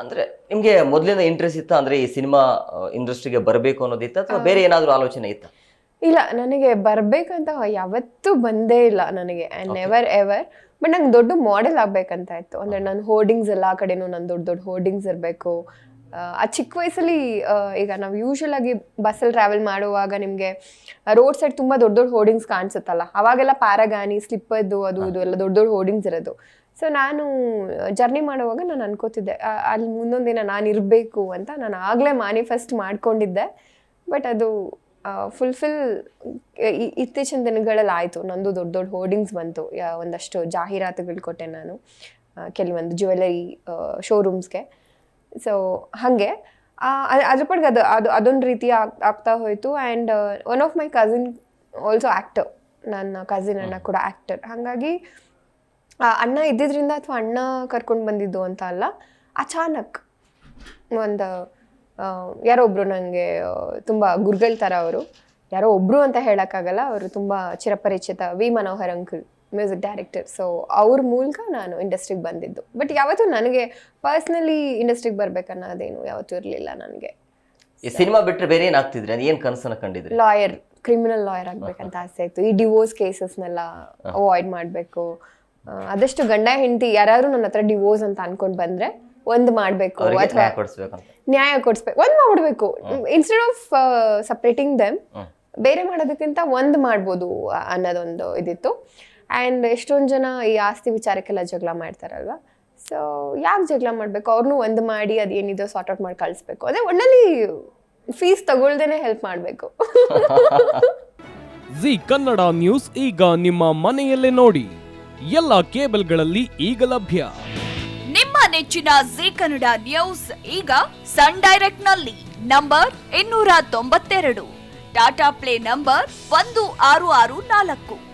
ಅಂದ್ರೆ ನಿಮಗೆ ಮೊದಲಿಂದ ಇಂಟ್ರೆಸ್ಟ್ ಇತ್ತ? ಅಂದ್ರೆ ಈ ಸಿನಿಮಾ ಇಂಡಸ್ಟ್ರಿಗೆ ಬರಬೇಕು ಅನ್ನೋದಿತ್ತ ಅಥವಾ ಬೇರೆ ಏನಾದರೂ ಆಲೋಚನೆ ಇತ್ತ? ಇಲ್ಲ ನನಗೆ ಬರಬೇಕಂತ ಯಾವತ್ತೂ ಬಂದೇ ಇಲ್ಲ ನನಗೆ ನೆವರ್ ಎವರ್ ಬಟ್ ನಂಗೆ ದೊಡ್ಡ ಮಾಡೆಲ್ ಆಗಬೇಕಂತ ಇತ್ತು. ಅಂದರೆ ನಾನು ಹೋರ್ಡಿಂಗ್ಸ್ ಎಲ್ಲ ಕಡೆನೂ ನನ್ನ ದೊಡ್ಡ ದೊಡ್ಡ ಹೋರ್ಡಿಂಗ್ಸ್ ಇರಬೇಕು. ಆ ಚಿಕ್ಕ ವಯಸ್ಸಲ್ಲಿ ಈಗ ನಾವು ಯೂಶಲ್ ಆಗಿ ಬಸ್ಸಲ್ಲಿ ಟ್ರಾವೆಲ್ ಮಾಡುವಾಗ ನಿಮಗೆ ರೋಡ್ ಸೈಡ್ ತುಂಬ ದೊಡ್ಡ ದೊಡ್ಡ ಹೋರ್ಡಿಂಗ್ಸ್ ಕಾಣಿಸುತ್ತಲ್ಲ? ಅವಾಗೆಲ್ಲ ಪ್ಯಾರಾಗಾನಿ ಸ್ಲಿಪ್ಪದ್ದು ಅದು ಇದು ಎಲ್ಲ ದೊಡ್ಡ ದೊಡ್ಡ ಹೋರ್ಡಿಂಗ್ಸ್ ಇರೋದು. ಸೊ ನಾನು ಜರ್ನಿ ಮಾಡುವಾಗ ನಾನು ಅನ್ಕೋತಿದ್ದೆ ಅಲ್ಲಿ ಮುಂದೊಂದು ದಿನ ನಾನು ಇರಬೇಕು ಅಂತ ನಾನು ಆಗಲೇ ಮ್ಯಾನಿಫೆಸ್ಟ್ ಮಾಡ್ಕೊಂಡಿದ್ದೆ. ಬಟ್ ಅದು ಫುಲ್ಫಿಲ್ ಇತ್ತೀಚಿನ ದಿನಗಳಲ್ಲಿ ಆಯಿತು. ನಂದು ದೊಡ್ಡ ದೊಡ್ಡ ಹೋರ್ಡಿಂಗ್ಸ್ ಬಂತು. ಒಂದಷ್ಟು ಜಾಹೀರಾತುಗಳು ಕೊಟ್ಟೆ ನಾನು ಕೆಲವೊಂದು ಜ್ಯುವೆಲರಿ ಶೋರೂಮ್ಸ್ಗೆ ಸೊ ಹಾಗೆ. ಅದ್ರ ಪಡ್ಗೆ ಅದು ಅದು ಅದೊಂದು ರೀತಿ ಆಗ್- ಆಗ್ತಾ ಹೋಯಿತು. And one of my cousin also actor ನನ್ನ ಕಸಿನ್ ಅಣ್ಣ ಕೂಡ ಆ್ಯಕ್ಟರ್ ಹಾಗಾಗಿ ಅಣ್ಣ ಇದ್ದಿದ್ದರಿಂದ ಅಥವಾ ಅಣ್ಣ ಕರ್ಕೊಂಡು ಬಂದಿದ್ದು ಅಂತ ಅಲ್ಲ ಅಚಾನಕ್ ಒಂದು ಯಾರೋ ಒಬ್ಬರು ನನಗೆ ತುಂಬ ಗುರುಗಳ ಥರ ಅವರು. ಯಾರೋ ಒಬ್ಬರು ಅಂತ ಹೇಳೋಕ್ಕಾಗಲ್ಲ ಅವರು ತುಂಬ ಚಿರಪರಿಚಿತ V Manohar uncle. Music director so ಅವ್ರ ಮೂಲಕ ನಾನು ಇಂಡಸ್ಟ್ರಿಗೆ ಬಂದಿದ್ದು. ಬಟ್ ಯಾವತ್ತೂ ನನಗೆ ಪರ್ಸ್ನಲಿ ಇಂಡಸ್ಟ್ರಿಗೆ ಬರ್ಬೇಕನ್ನೋದೇನು ಯಾವತ್ತೂ ಇರಲಿಲ್ಲ ನನಗೆ. ಈ ಸಿನಿಮಾ ಬಿಟ್ಟರೆ ಬೇರೆ ಏನಾಗ್ತಿದ್ರೆ? ಏನು ಕನಸನ್ನು ಕಂಡಿದ್ರೆ? ಲಾಯರ್ ಕ್ರಿಮಿನಲ್ ಲಾಯರ್ ಆಗ್ಬೇಕಂತ ಆಸೆ ಇತ್ತು. ಈ ಡಿವೋರ್ಸ್ ಕೇಸಸ್ನೆಲ್ಲ ಅವಾಯ್ಡ್ ಮಾಡಬೇಕು. ಆದಷ್ಟು ಗಂಡ ಹೆಂಡತಿ ಯಾರಾದ್ರೂ ನನ್ನ ಹತ್ರ ಡಿವೋರ್ಸ್ ಅಂತ ಅನ್ಕೊಂಡು ಬಂದ್ರೆ ಒಂದು ಮಾಡಬೇಕು ಅಥವಾ ನ್ಯಾಯ ಕೊಡಿಸ್ಬೇಕು ಒಂದು ಮಾಡ್ಬಿಡ್ಬೇಕು ಇನ್ಸ್ಟೆಡ್ ಆಫ್ ಸಪ್ರೇಟಿಂಗ್ ದೆಮ್ ಬೇರೆ ಮಾಡೋದಕ್ಕಿಂತ ಒಂದು ಮಾಡ್ಬೋದು ಅನ್ನೋದೊಂದು ಇದಿತ್ತು. ಆ್ಯಂಡ್ ಎಷ್ಟೊಂದು ಜನ ಈ ಆಸ್ತಿ ವಿಚಾರಕ್ಕೆಲ್ಲ ಜಗಳ ಮಾಡ್ತಾರಲ್ವಾ? ಸೊ ಯಾಕೆ ಜಗಳ ಮಾಡಬೇಕು? ಅವ್ರನ್ನೂ ಒಂದು ಮಾಡಿ ಅದೇನಿದೋ ಸಾರ್ಟ್ ಔಟ್ ಮಾಡಿ ಕಳಿಸ್ಬೇಕು. ಅದೇ ಒಣ್ಣಲ್ಲಿ ಫೀಸ್ ತಗೊಳ್ದೇನೆ ಹೆಲ್ಪ್ ಮಾಡಬೇಕು. ಜಿ ಕನ್ನಡ ನ್ಯೂಸ್ ಈಗ ನಿಮ್ಮ ಮನೆಯಲ್ಲೇ ನೋಡಿ. ಎಲ್ಲ ಕೇಬಲ್ಗಳಲ್ಲಿ ಈಗ ಲಭ್ಯ. ನಿಮ್ಮ ನೆಚ್ಚಿನ ಜಿ ಕನ್ನಡ ನ್ಯೂಸ್ ಈಗ ಸನ್ ಡೈರೆಕ್ಟ್ನಲ್ಲಿ ನಂಬರ್ ಇನ್ನೂರ ತೊಂಬತ್ತೆರಡು. ಟಾಟಾ ಪ್ಲೇ ನಂಬರ್ ಒಂದು ಆರು ಆರು ನಾಲ್ಕು.